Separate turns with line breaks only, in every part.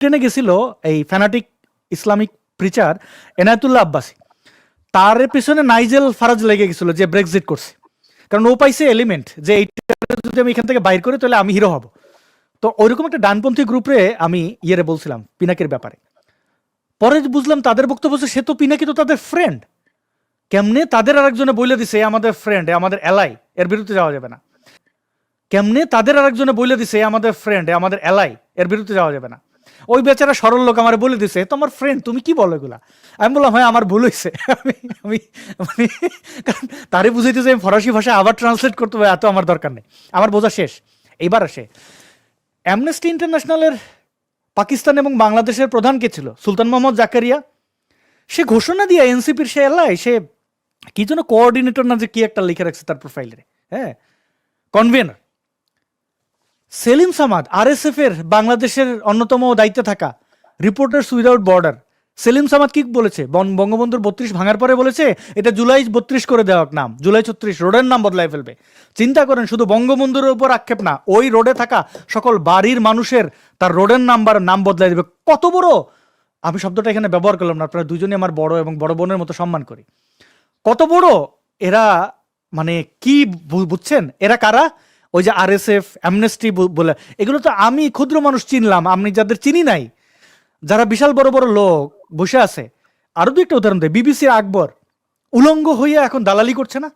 ব্রিটেনে গেছিল এই fanatic Islamic preacher Enayatullah Abbasi. তার পিছনে নাইজেল ফারাজ লেগে গেছিল যে ব্রেক্সিট করছে। কারণ ও পাইছে এলিমেন্ট যে এইটা যদি আমি এখান থেকে বাইর করি, তাহলে আমি হিরো হব। তো ওইরকম একটা ডানপন্থী গ্রুপে আমি ইয়েরে বলছিলাম, পিনাকের ব্যাপারে। পরে বুঝলাম তাদের বক্তব্য হচ্ছে, সে তো পিনাকি তো তাদের ফ্রেন্ড কেমনে তাদের আরেকজনে বলে দিছে আমাদের ফ্রেন্ড আমাদের এলাই এর বিরুদ্ধে যাওয়া যাবে না। কেমনে তাদের আরেকজনে বলে দিছে আমাদের ফ্রেন্ড আমাদের এলাই এর বিরুদ্ধে যাওয়া যাবে না। ওই বেচারা সরল লোক আমার বলে দিছে "এ তো আমার ফ্রেন্ড তুমি কি বলো এগুলা? আমি বললাম হ্যাঁ আমার ভুল হয়েছে আমি আমি মানে কারণ তারে বুঝাইতেছে আমি ফরাসি ভাষা আবার ট্রান্সলেট করতে হবে, এত আমার দরকার নেই। আমার বোঝা শেষ। এইবার আসে। অ্যামনেস্টি ইন্টারন্যাশনালের পাকিস্তান এবং বাংলাদেশের প্রধান কে ছিল? সুলতান মোহাম্মদ জাকারিয়া। সে ঘোষণা দিয়ে এনসিপির সে এলাই, সে কি যেন কোঅর্ডিনেটর না যে কি একটা লিখে রাখছে তার প্রোফাইলে হ্যাঁ কনভেনার সেলিম সামাদ আরএসএফ এর বাংলাদেশের অন্যতম দায়িত্বে থাকা reporters without border Selim Samad কি বলেছে? বন- বঙ্গবন্ধুর বত্রিশ ভাঙার পরে বলেছে, এটা জুলাই বত্রিশ করে দেওয়া নাম। জুলাই ছত্রিশ, রোডের নাম বদলাই ফেলবে। চিন্তা করেন, শুধু বঙ্গবন্ধুর উপর আক্ষেপ না, ওই রোডে থাকা সকল বাড়ির মানুষের তার রোডের নাম্বার, নাম বদলাই দেবে। কত বড় আমি শব্দটা এখানে ব্যবহার করলাম না, আপনারা দুজনে আমার বড় এবং বড় বোনের মতো সম্মান করি। কত বড়? এরা মানে কি বুঝছেন? এরা কারা? ওই যে আর এস এফ অ্যামনেস্টি বলে। এগুলো তো আমি ক্ষুদ্র মানুষ চিনলাম, আমি যাদের চিনি নাই, যারা বিশাল বড় বড় লোক বসে আছে। আরও দু একটা উদাহরণ দেয় বিবিসির আকবর। উলঙ্গ হইয়া এখন দালালি করছে না?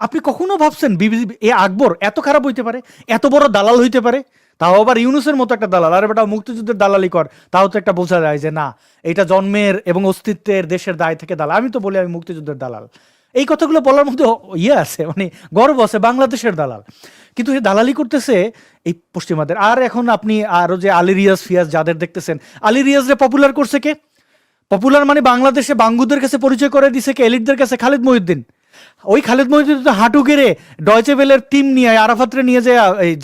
আপনি কখনো ভাবছেন বিবিসি এ আকবর এত খারাপ হইতে পারে, এত বড় দালাল হইতে পারে? তাও আবার ইউনুসের মতো একটা দালাল। আরে বেটা, মুক্তিযুদ্ধের দালালি কর। তাও তো একটা বোঝা যায় যে না, এটা জন্মের এবং অস্তিত্বের দেশের দায় থেকে দালাল। আমি তো বলি আমি মুক্তিযুদ্ধের দালাল। এই কথাগুলো বলার মধ্যে ইয়ে আছে মানে গর্ব আছে, বাংলাদেশের দালাল। কিন্তু সে দালালি করতেছে এই পশ্চিমাদের। আর এখন আপনি আরও যে আলী রিয়াজ ফিয়াজ যাদের দেখতেছেন, আলি রিয়াজরে পপুলার করছে কে? পপুলার মানে বাংলাদেশে বাঙ্গুদের কাছে পরিচয় করে দিছে কে? এলিটদের কাছে? খালিদ মহিউদ্দিন। ওই খালেদ মহিউদ্দিন তো হাঁটু গেড়ে ডয়চে বেলের টিম নিয়ে আরাফাতরে নিয়ে যে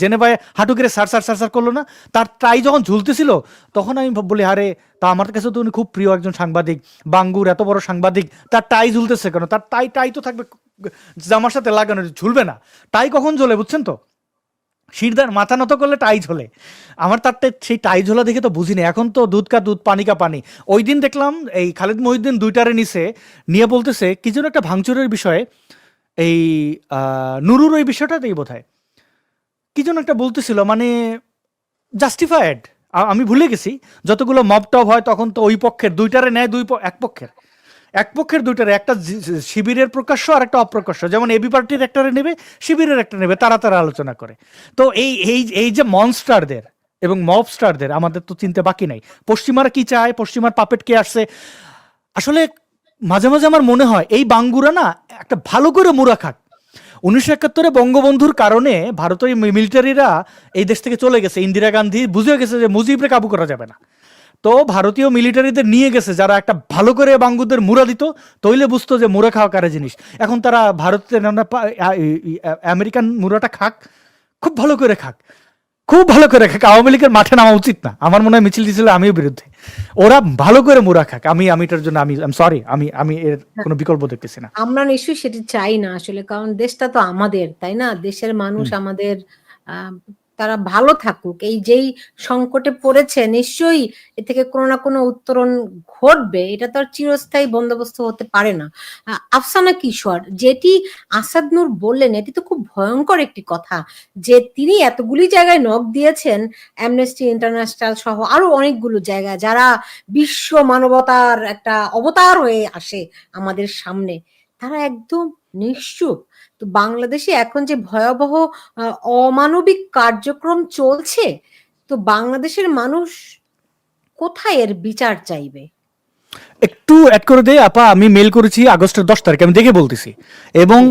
জেনেভায় হাঁটু গেড়ে সার সার সার সার করল না। তার ট্রাই যখন ঝুলতেছিল, তখন আমি বলি, আরে, তা আমার কাছে তো উনি খুব প্রিয় একজন সাংবাদিক, বাঙ্গুর এত বড় সাংবাদিক। তার টাই ঝুলতেছে কেন? তার টাই টাই তো থাকবে জামার সাথে লাগানো, ঝুলবে না। টাই কখন ঝোলে বুঝছেন তো? শিরদার মাথা নত করলে টাই ঝোলে আমার তার টা- সেই টাই ঝোলা দেখে তো বুঝিনি। এখন তো দুধ কা দুধ, পানি কা পানি। ওই দিন দেখলাম এই খালিদ মহিউদ্দিন দুইটারে নিচে নিয়ে বলতেছে, কি যেন একটা ভাঙচুরের বিষয়ে এই নুরুর ওই বিষয়টাতেই বোধ হয় কি যেন একটা বলতেছিল মানে জাস্টিফায়েড আমি ভুলে গেছি। যতগুলো মব টব হয়, তখন তো ওই পক্ষের, দুইটারে নেয় দুই এক পক্ষের। এক পক্ষের দুইটারে, একটা শিবিরের প্রকাশ্য আর একটা অপ্রকাশ্য। যেমন এবি পার্টির একটারে নেবে, শিবিরের একটা নেবে, তারা তারা আলোচনা করে। তো এই এই এই যে মনস্টারদের এবং মবস্টারদের, আমাদের তো চিনতে বাকি নাই। পশ্চিমারা কি চায়, পশ্চিমার পাপেট কে আসছে? আসলে মাঝে মাঝে আমার মনে হয়, এই বাঙ্গুরা না একটা ভালো করে মুরা খাক। উনিশশো একাত্তরে বঙ্গবন্ধুর কারণে ভারতীয় মিলিটারিরা এই দেশ থেকে চলে গেছে। ইন্দিরা গান্ধী বুঝে গেছে যে মুজিবরে কাবু করা যাবে না। তো ভারতীয় মিলিটারিদের নিয়ে গেছে যারা একটা ভালো করে বাঙ্গুদের মুরা দিত তৈলে বুঝতো যে মুরা খাওয়া কারে জিনিস। এখন তারা ভারতের আমেরিকান মুরাটা খাক খুব ভালো করে খাক। খুব ভালো করে খাক আওয়ামী লীগের মাঠে নামা উচিত না। আমার মনে হয় মিছিল দিছিল আমিও বিরুদ্ধে। ওরা ভালো করে মুরা খাক আমি আমি এটার জন্য আমি সরি আমি আমি এর কোনো বিকল্প দেখতেছি না।
আমরা নিশ্চয়ই সেটি চাই না আসলে কারণ দেশটা তো আমাদের তাই না? দেশের মানুষ আমাদের তারা ভালো থাকুক। এই যেই সংকটে পড়েছে, নিশ্চয়ই এ থেকে কোনো না কোনো উত্তরণ ঘটবে, এটা তো আর চিরস্থায়ী বন্দোবস্ত হতে পারে না। আফসানা কিশোর, যেটি আসাদ নূর বললেন, এটি তো খুব ভয়ঙ্কর একটি কথা যে তিনি এতগুলি জায়গায় নখ দিয়েছেন অ্যামনেস্টি ইন্টারন্যাশনাল সহ আরও অনেকগুলো জায়গা যারা বিশ্ব মানবতার একটা অবতার হয়ে আসে আমাদের সামনে। তারা একদম নিশ্চুপ। তো বাংলাদেশে এখন যে ভয়াবহ অমানবিক কার্যক্রম চলছে, তো বাংলাদেশের মানুষ কোথায় এর বিচার চাইবে?
একটু অ্যাড করে দে, আপা, আমি মেল করেছি আগস্টের দশ তারিখে, আমি দেখে বলতেছি। এবং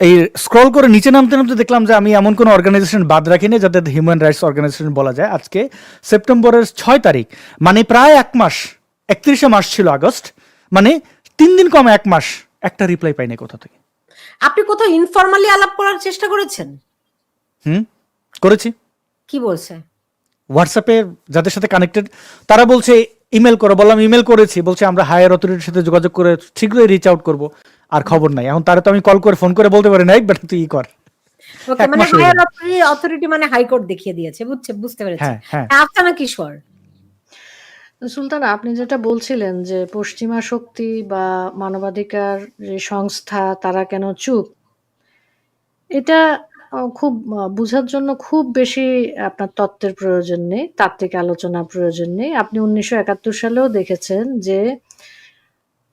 এই স্ক্রল করে নিচে নামতে নামতে দেখলাম যে আমি এমন কোনো অর্গানাইজেশন বাদ রাখিনি যাদের হিউম্যান রাইটস অর্গানাইজেশন বলা যায়। আজকে সেপ্টেম্বরের ছয় তারিখ মানে প্রায় এক মাস, একত্রিশে মাস ছিল আগস্ট মানে তিন দিন কম এক মাস একটা রিপ্লাই পাইনি কোথা থেকে?
আপনি কোথাও ইনফরমালি আলাপ করার চেষ্টা করেছেন?
হুম করেছি।
কি বলছে?
হোয়াটসঅ্যাপে যাদের সাথে কানেক্টেড তারা বলছে ইমেল করো। বললাম ইমেল করেছি। বলছে আমরা হায়ার অথরিটির সাথে যোগাযোগ করে শীঘ্রই রিচ আউট করব। আর খবর নাই। এখন তারা তো আমি কল করে ফোন করে বলতে পারি নাই বেটা তুই ই কর।
ওকে মানে
হয়ে
হায়ার অথরিটি মানে হাইকোর্ট দেখিয়ে দিয়েছে বুঝছে বুঝতে পেরেছি।
হ্যাঁ। হ্যাঁ
আফসানা কিশোর
সুলতানা, আপনি যেটা বলছিলেন যে পশ্চিমা শক্তি বা মানবাধিকার যে সংস্থা, তারা কেন চুপ? এটা খুব বোঝার জন্য খুব বেশি আপনার তত্ত্বের প্রয়োজন নেই, তাত্ত্বিক আলোচনা প্রয়োজন নেই। আপনি উনিশশো একাত্তর সালেও দেখেছেন যে,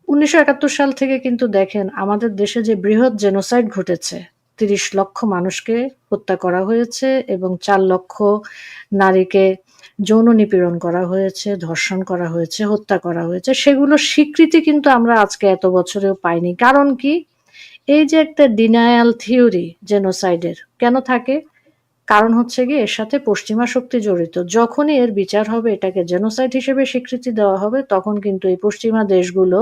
উনিশশো একাত্তর সাল থেকে কিন্তু দেখেন আমাদের দেশে যে বৃহৎ জেনোসাইড ঘটেছে তিরিশ লক্ষ মানুষকে হত্যা করা হয়েছে এবং চার লক্ষ নারীকে যৌন নিপীড়ন করা হয়েছে, ধর্ষণ করা হয়েছে, হত্যা করা হয়েছে। সেগুলো স্বীকৃতি কিন্তু আমরা আজকে এত বছরেও পাইনি। কারণ কি? এই যে একটা ডিনায়াল থিওরি জেনোসাইডের কেন থাকে? কারণ হচ্ছে গিয়ে এর সাথে পশ্চিমা শক্তি জড়িত। যখনই এর বিচার হবে, এটাকে জেনোসাইড হিসেবে স্বীকৃতি দেওয়া হবে, তখন কিন্তু এই পশ্চিমা দেশগুলো,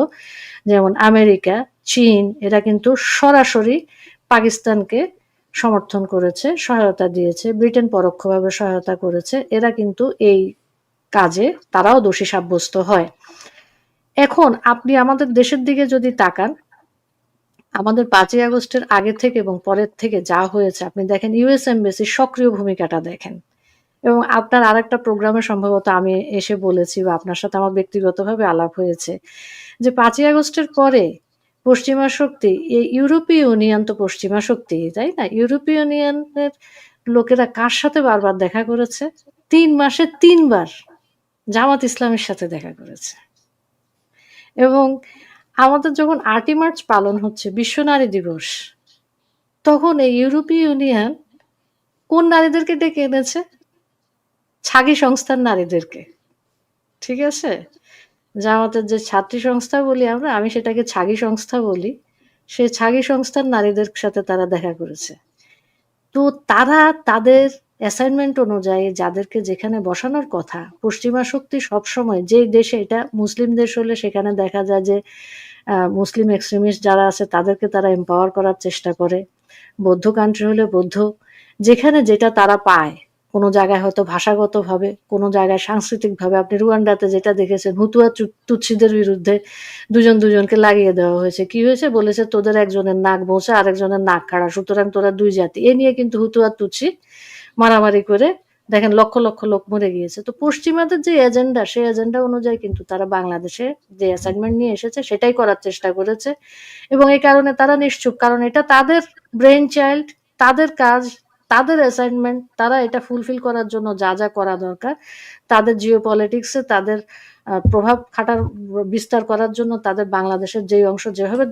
যেমন আমেরিকা, চীন, এরা কিন্তু সরাসরি পাকিস্তানকে সমর্থন করেছে, সহায়তা দিয়েছে, ব্রিটেন পরোক্ষভাবে সহায়তা করেছে, এরা কিন্তু এই কাজে তারাও দোষী সাব্যস্ত হয়। এখন আপনি আমাদের দেশের দিকে যদি তাকান, আমাদের পাঁচই আগস্টের আগে থেকে এবং পরের থেকে যা হয়েছে, আপনি দেখেন ইউএস এমবেসির সক্রিয় ভূমিকাটা দেখেন। এবং আপনার আরেকটা প্রোগ্রামে সম্ভবত আমি এসে বলেছি বা আপনার সাথে আমার ব্যক্তিগতভাবে আলাপ হয়েছে যে পাঁচই আগস্টের পরে পশ্চিমা শক্তি ইউরোপীয় ইউনিয়ন তো পশ্চিমা শক্তি, তাই না? ইউরোপীয় ইউনিয়নের লোকেরা কার সাথে বারবার দেখা করেছে? তিন মাসে তিনবার জামাত ইসলামের সাথে দেখা করেছে। এবং আমাদের যখন আটই মার্চ পালন হচ্ছে, বিশ্ব নারী দিবস, তখন এই ইউরোপীয় ইউনিয়ন কোন নারীদেরকে ডেকে এনেছে? ছাগি সংস্থার নারীদেরকে। ঠিক আছে? জামাতের যে ছাত্রী সংস্থা বলি আমরা, আমি সেটাকে ছাগি সংস্থা বলি। সে ছাগি সংস্থার নারীদের সাথে তারা দেখা করেছে। তো তারা তাদের অ্যাসাইনমেন্ট অনুযায়ী যাদেরকে যেখানে বসানোর কথা, পশ্চিমা শক্তি সবসময় যে দেশে এটা মুসলিম দেশ হলে সেখানে দেখা যায় যে মুসলিম এক্সট্রিমিস্ট যারা আছে তাদেরকে তারা এম্পাওয়ার করার চেষ্টা করে। বৌদ্ধ কান্ট্রি হলে বৌদ্ধ, যেখানে যেটা তারা পায়। কোনো জায়গায় হয়তো ভাষাগতভাবে, কোনো জায়গায় সাংস্কৃতিকভাবে, আপনি রুয়ান্ডাতে যেটা দেখেছেন, হুতুয়া তুৎসিদের বিরুদ্ধে দুজন দুজনকে লাগিয়ে দেওয়া হয়েছে। কি হয়েছে? বলেছে, তোদের একজনের নাক বোঁচা আরেকজনের নাক খাড়া, সুতরাং তোরা দুই জাতি। এ নিয়ে কিন্তু হুতুয়া তুচ্ছি মারামারি করে দেখেন লক্ষ লক্ষ লোক মরে গিয়েছে। তো পশ্চিমাদের যে এজেন্ডা, সেই এজেন্ডা অনুযায়ী কিন্তু তারা বাংলাদেশে যে অ্যাসাইনমেন্ট নিয়ে এসেছে, সেটাই করার চেষ্টা করেছে। এবং এই কারণে তারা নিশ্চুপ, কারণ এটা তাদের ব্রেন চাইল্ড তাদের কাজ তাদের অ্যাসাইনমেন্ট তারা এটা ফুলফিল করার জন্য যা যা করা দরকার, তাদের জিও পলিটিক্সে তাদের প্রভাব খাটার, বিস্তার করার জন্য তাদের বাংলাদেশের যেই অংশ যেভাবে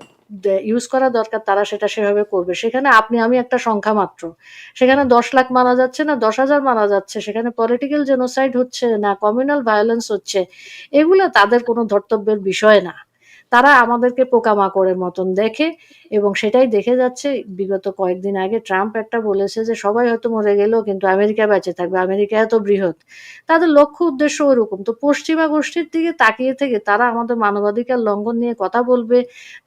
ইউজ করা দরকার, তারা সেটা সেভাবে করবে। সেখানে আপনি, আমি একটা সংখ্যা মাত্র। সেখানে দশ লাখ মারা যাচ্ছে না, দশ হাজার মারা যাচ্ছে। সেখানে পলিটিক্যাল জেনোসাইড হচ্ছে না কমিউনাল ভায়োলেন্স হচ্ছে। এগুলো তাদের কোনো ধর্তব্যের বিষয় না। তারা আমাদেরকে পোকামাকড়ের মতন দেখে এবং সেটাই দেখে যাচ্ছে। বিগত কয়েকদিন আগে ট্রাম্প একটা বলেছে যে, সবাই হয়তো মরে গেলেও কিন্তু আমেরিকা বেঁচে থাকবে, আমেরিকা এত বৃহৎ। তাদের লক্ষ্য উদ্দেশ্য ওরকম। তো পশ্চিমা গোষ্ঠীর দিকে তাকিয়ে থেকে তারা আমাদের মানবাধিকার লঙ্ঘন নিয়ে কথা বলবে,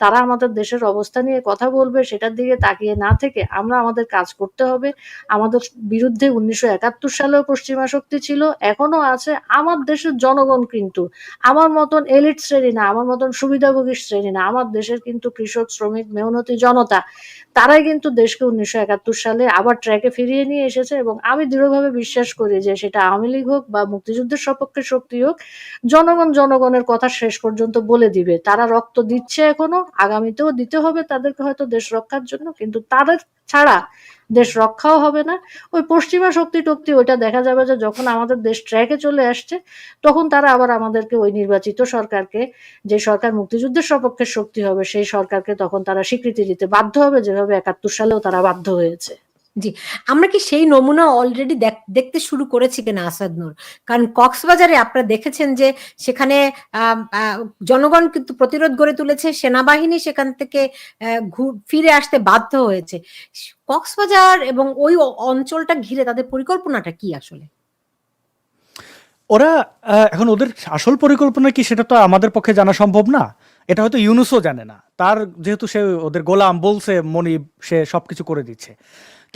তারা আমাদের দেশের অবস্থা নিয়ে কথা বলবে, সেটার দিকে তাকিয়ে না থেকে আমরা আমাদের কাজ করতে হবে। আমাদের বিরুদ্ধে উনিশশো একাত্তর সালেও পশ্চিমা শক্তি ছিল এখনও আছে। আমার দেশের জনগণ কিন্তু, আমার মতন এলিট শ্রেণি না, আমার মতন সুবিধাভোগী শ্রেণি না। আমার দেশের কিন্তু কৃষক, শ্রমিক, মেহনতি জনতা, তারাই কিন্তু দেশকে উনিশশো একাত্তর সালে আবার ট্র্যাকে ফিরিয়ে নিয়ে এসেছে এবং আমি দৃঢ়ভাবে বিশ্বাস করি যে সেটা আওয়ামী লীগ হোক বা মুক্তিযুদ্ধের সপক্ষে শক্তি হোক, জনগণ জনগণের কথা শেষ পর্যন্ত বলে দিবে। তারা রক্ত দিচ্ছে এখনও, আগামীতেও দিতে হবে। তাদেরকে হয়তো দেশ রক্ষার জন্য, কিন্তু তাদের ছাড়া দেশ রক্ষাও হবে না। ওই পশ্চিমা শক্তি টক্তি ওইটা দেখা যাবে যে যখন আমাদের দেশ ট্র্যাকে চলে আসছে, তখন তারা আবার আমাদেরকে ওই নির্বাচিত সরকারকে, যে সরকার মুক্তিযুদ্ধের সপক্ষে শক্তি হবে, সেই সরকারকে তখন তারা স্বীকৃতি দিতে বাধ্য হবে, যেভাবে একাত্তর সালেও তারা বাধ্য হয়েছে।
আমরা কি সেই নমুনা অলরেডি দেখতে শুরু করেছি কিনা, আসাদ নূর? কারণ কক্সবাজারে আপনারা দেখেছেন যে সেখানে জনগণ কিন্তু প্রতিরোধ গড়ে তুলেছে, সেনাবাহিনী সেখান থেকে ফিরে আসতে বাধ্য হয়েছে। কক্সবাজার এবং ওই অঞ্চলটা ঘিরে তাদের পরিকল্পনাটা কি আসলে?
ওরা এখন ওদের আসল পরিকল্পনা কি সেটা তো আমাদের পক্ষে জানা সম্ভব না। এটা হয়তো ইউনুসও জানে না। তার যেহেতু সে ওদের গোলাম বলছে, মনিব সে সবকিছু করে দিচ্ছে।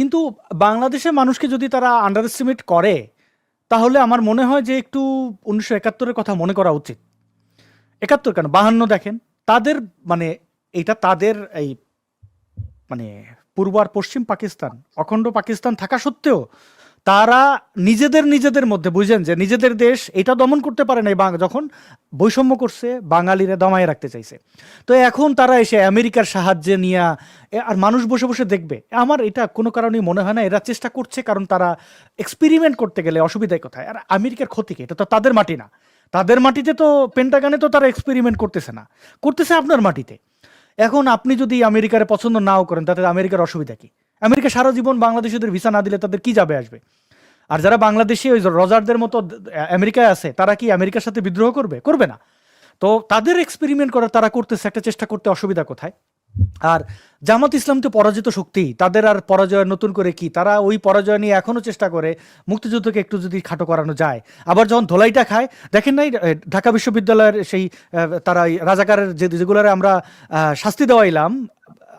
কিন্তু বাংলাদেশের মানুষকে যদি তারা আন্ডার এস্টিমেট করে, তাহলে আমার মনে হয় যে একটু উনিশশো একাত্তরের কথা মনে করা উচিত। একাত্তর কেন? বাহান্ন দেখেন। তাদের মানে এটা তাদের এই মানে পূর্ব আর পশ্চিম পাকিস্তান, অখণ্ড পাকিস্তান থাকা সত্ত্বেও তারা নিজেদের নিজেদের মধ্যে বুঝেন যে নিজেদের দেশ এটা দমন করতে পারে বাং- যখন বৈষম্য করছে, বাঙালিরা দমায় রাখতে চাইছে। তো এখন তারা এসে আমেরিকার সাহায্যে নিয়ে আর মানুষ বসে বসে দেখবে। আমার এটা কোনো কারণেই মনে হয় না, এরা চেষ্টা করছে কারণ তারা এক্সপেরিমেন্ট করতে গেলে অসুবিধায় কোথায়। আর আমেরিকার ক্ষতি কি? এটা তো তাদের মাটি না। তাদের মাটিতে তো পেন্টাগানে তো তারা এক্সপেরিমেন্ট করতেছে না। করতেছে আপনার মাটিতে। এখন আপনি যদি আমেরিকারে পছন্দ নাও করেন, তাতে আমেরিকার অসুবিধা কি? আমেরিকা সারা জীবন বাংলাদেশিদের ভিসা না দিলে তাদের কি যাবে আসবে? আর যারা বাংলাদেশি, ওই রজারদের মতো আমেরিকায় আছে, তারা কি আমেরিকার সাথে বিদ্রোহ করবে? করবে না। তো তাদের এক্সপেরিমেন্ট করার, তারা করতেছে, একটা চেষ্টা করতে অসুবিধা কোথায়? আর জামাত ইসলাম তো পরাজিত শক্তি, তাদের আর পরাজয় নতুন করে কি? তারা ওই পরাজয় নিয়ে এখনও চেষ্টা করে, মুক্তিযুদ্ধকে একটু যদি খাটো করানো যায়। আবার যখন ধোলাইটা খায়, দেখেন নাই ঢাকা বিশ্ববিদ্যালয়ের সেই তারা রাজাকারের যে, যেগুলোর আমরা শাস্তি দেওয়াইলাম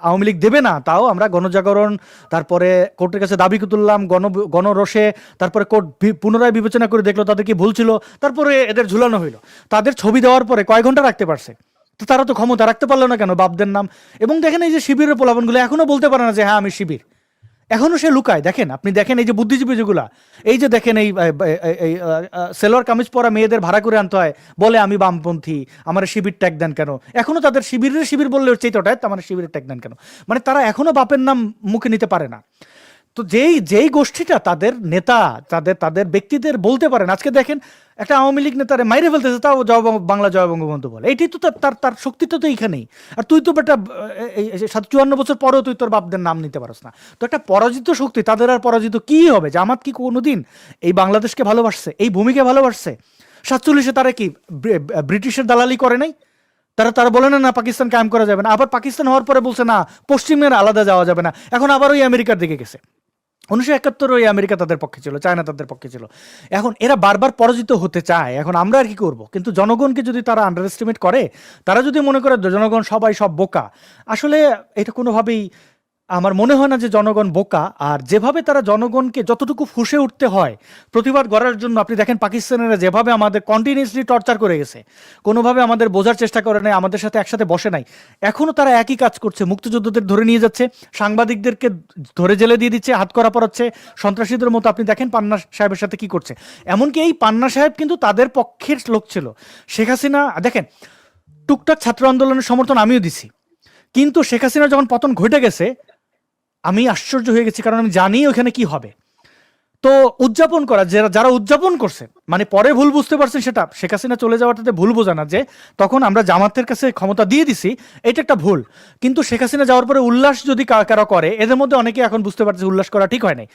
আওয়ামী লীগ দেবে না, তাও আমরা গণজাগরণ, তারপরে কোর্টের কাছে দাবি তুললাম, গণ গণরসে তারপরে কোর্ট পুনরায় বিবেচনা করে দেখল তাদের কি ভুল ছিল, তারপরে এদের ঝুলানো হইল। তাদের ছবি দেওয়ার পরে কয় ঘণ্টা রাখতে পারছে? তো তারা তো ক্ষমতা রাখতে পারল না কেন? বাপদের নাম। এবং দেখেন এই যে শিবিরের প্রলাপনগুলো এখনও বলতে পারে না যে হ্যাঁ আমি শিবির। এখনও সে লুকায়, দেখেন, আপনি দেখেন এই যে বুদ্ধিজীবী যেগুলা, এই যে দেখেন এই সেলোয়ার কামিজ পরা মেয়েদের ভাড়া করে আনতে হয়, বলে আমি বামপন্থী, আমার শিবির ট্যাগ দেন কেন? এখনও তাদের শিবিরের শিবির বললে চেতটায় আমার শিবিরের ট্যাগ দেন কেন? মানে তারা এখনও বাপের নাম মুখে নিতে পারে না। তো যেই যেই গোষ্ঠীটা তাদের নেতা, তাদের তাদের ব্যক্তিদের বলতে পারেন, আজকে দেখেন একটা আওয়ামী লীগ নেতারে মাইরে ফেলতেছে, তাও জয় বাংলা জয় বঙ্গবন্ধু বলে। এটাই তো তার তার শক্তিটা তো এইখানেই। আর তুই তো বেটা সাত, চুয়ান্ন বছর পরেও তুই তোর বাপদের নাম নিতে পারস না। তো একটা পরাজিত শক্তি, তাদের আর পরাজিত কি হবে? জামাত কি কোনোদিন এই বাংলাদেশকে ভালোবাসছে? এই ভূমিকে ভালোবাসছে? সাতচল্লিশে তারা কি ব্রিটিশের দালালি করে নাই? তারা তারা বলে না না, পাকিস্তান কায়েম করা যাবে না। আবার পাকিস্তান হওয়ার পরে বলছে, না, পশ্চিমের আলাদা যাওয়া যাবে না। এখন আবার ওই আমেরিকার দিকে গেছে। উনিশশো একাত্তর আমেরিকা তাদের পক্ষে ছিল, চায়না তাদের পক্ষে ছিল। এখন এরা বারবার পরাজিত হতে চায়, এখন আমরা আর কি করব? কিন্তু জনগণকে যদি তারা আন্ডার এস্টিমেট করে, তারা যদি মনে করে জনগণ সবাই সব বোকা, আসলে এটা কোনোভাবেই আমার মনে হয় না যে জনগণ বোকা, আর যেভাবে তারা জনগণকে যতটুকু ফুসে উঠতে হয়, প্রতিবাদ করার জন্য আপনি দেখেন পাকিস্তানিরা যেভাবে আমাদের কন্টিনিউসলি টর্চার করে গেছে, কোনোভাবে আমাদের বোঝার চেষ্টা করে নাই, আমাদের সাথে একসাথে বসে নাই। এখনও তারা একই কাজ করছে, মুক্তিযোদ্ধাদের ধরে নিয়ে যাচ্ছে, সাংবাদিকদেরকে ধরে জেলে দিয়ে দিচ্ছে, হাত করা পড়াচ্ছে, সন্ত্রাসীদের মতো আপনি দেখেন পান্না সাহেবের সাথে কি করছে। এমনকি এই পান্না সাহেব কিন্তু তাদের পক্ষের লোক ছিল। শেখ হাসিনা, দেখেন, টুকটাক ছাত্র আন্দোলনের সমর্থন আমিও দিছি। কিন্তু শেখ হাসিনা যখন পতন ঘটে গেছে আমি আশ্চর্য হয়ে গেছি, কারণ আমি জানি ওখানে কি হবে। তো উদযাপন করা, যারা যারা উদযাপন করছে মানে পরে ভুল বুঝতে পারছেন সেটা, শেখ হাসিনা চলে যাওয়াটাতে ভুল বোঝা না যে তখন আমরা জামাতের কাছে ক্ষমতা দিয়ে দিছি, এটা একটা ভুল। কিন্তু শেখ হাসিনা যাওয়ার পরে উল্লাস যদি কারা করে, এদের মধ্যে অনেকে এখন বুঝতে পারছে উল্লাস করা ঠিক হয় নাই।